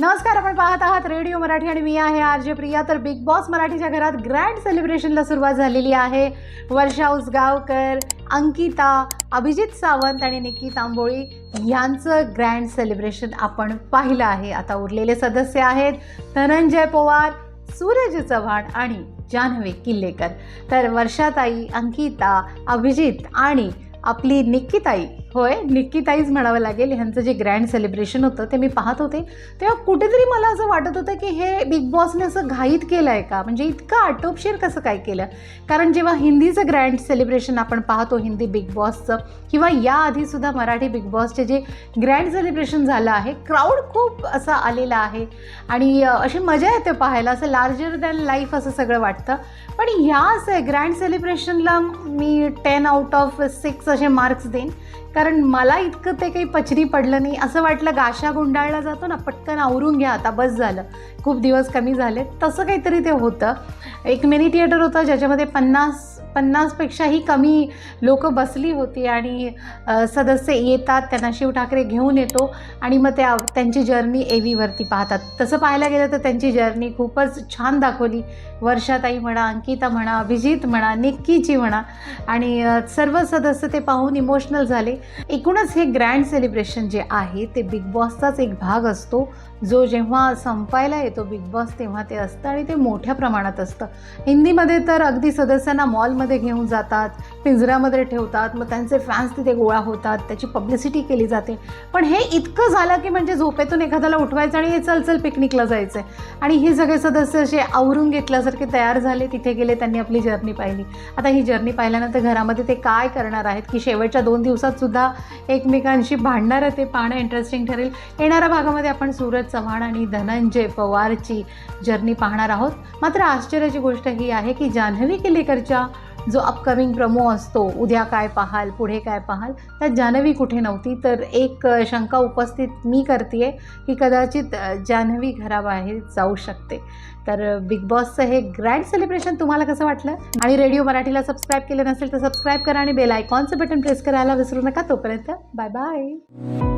नमस्कार आपण पाहत आहात रेडिओ मराठी आणि मी आहे आर जे प्रिया. तर बिग बॉस मराठीच्या घरात ग्रँड सेलिब्रेशनला सुरुवात झालेली आहे. वर्षा उसगावकर अंकिता अभिजित सावंत आणि निकी तांबोळी यांचं ग्रँड सेलिब्रेशन आपण पाहिलं आहे. आता उरलेले सदस्य आहेत धनंजय पवार सूरज चव्हाण आणि जान्हवी किल्लेकर. तर वर्षाताई अंकिता अभिजित आणि आपली निक्कीताई होय निक्कीताईज म्हणावं लागेल ह्यांचं जे ग्रँड सेलिब्रेशन होतं ते मी पाहत होते. तेव्हा कुठेतरी मला असं वाटत होतं की हे बिग बॉसने असं घाईत केलं आहे का? म्हणजे इतकं आटोपशीर कसं काय केलं? कारण जेव्हा हिंदीचं ग्रँड सेलिब्रेशन आपण पाहतो हिंदी बिग बॉसचं किंवा याआधीसुद्धा मराठी बिग बॉसचे जे ग्रँड सेलिब्रेशन झालं आहे क्राऊड खूप असा आलेला आहे. आणि अशी मजा येते पाहायला असं लार्जर दॅन लाईफ असं सगळं वाटतं. पण ह्या ग्रँड सेलिब्रेशनला मी टेन आउट ऑफ सिक्स असे मार्क्स देईन. कारण मला इतकं ते काही पचरी पडलं नाही. असं वाटलं गाशा गुंडाळला जातो ना पटकन आवरून घ्या आता बस झालं. खूप दिवस कमी झाले तसं काहीतरी ते होतं. एक मिनी थिएटर होतं ज्याच्यामध्ये पन्नास पन्नासपेक्षाही कमी लोक बसली होती आणि सदस्य येतात त्यांना शिव ठाकरे घेऊन येतो आणि मग त्या त्यांची जर्नी ए पाहतात. तसं पाहायला गेलं तर त्यांची जर्नी खूपच छान दाखवली. वर्षाताई म्हणा अंकिता म्हणा अभिजित म्हणा निक्कीची म्हणा आणि सर्व सदस्य ते पाहून इमोशनल झाले. एकूणच हे ग्रँड सेलिब्रेशन जे आहे ते बिग बॉसचाच एक भाग असतो. जो जेव्हा संपायला येतो बिग बॉस तेव्हा ते असतं आणि ते मोठ्या प्रमाणात असतं. हिंदीमध्ये तर अगदी सदस्यांना मॉलमध्ये घेऊन जातात पिंजऱ्यामध्ये ठेवतात मग त्यांचे फॅन्स तिथे गोळा होतात त्याची पब्लिसिटी केली जाते. पण हे इतकं झालं की म्हणजे झोपेतून एखाद्याला उठवायचं आणि हे चल चल पिकनिकला जायचं आहे आणि हे सगळे सदस्य असे आवरून घेतल्यासारखे तयार झाले तिथे गेले त्यांनी आपली जर्नी पाहिली. आता ही जर्नी पाहिल्यानंतर घरामध्ये ते काय करणार आहेत की शेवटच्या दोन दिवसात सुद्धा एकमेकांशी भांडणार आहे ते पाहणं इंटरेस्टिंग ठरेल. येणाऱ्या भागामध्ये आपण सूरज चव्हाण आणि धनंजय पवारची जर्नी पाहणार आहोत. मात्र आश्चर्याची गोष्ट ही आहे की जान्हवी किल्लेकरच्या जो अपकमिंग प्रमो असतो उद्या काय पाहाल पुढे काय पाहाल त्यात जान्हवी कुठे नव्हती. तर एक शंका उपस्थित मी करते की कदाचित जान्हवी घराबाहेर जाऊ शकते. तर बिग बॉसचं हे ग्रँड सेलिब्रेशन तुम्हाला कसं वाटलं? आणि रेडिओ मराठीला सबस्क्राईब केलं नसेल तर सबस्क्राईब करा आणि बेल आयकॉनचं बटन प्रेस करायला विसरू नका. तोपर्यंत बाय बाय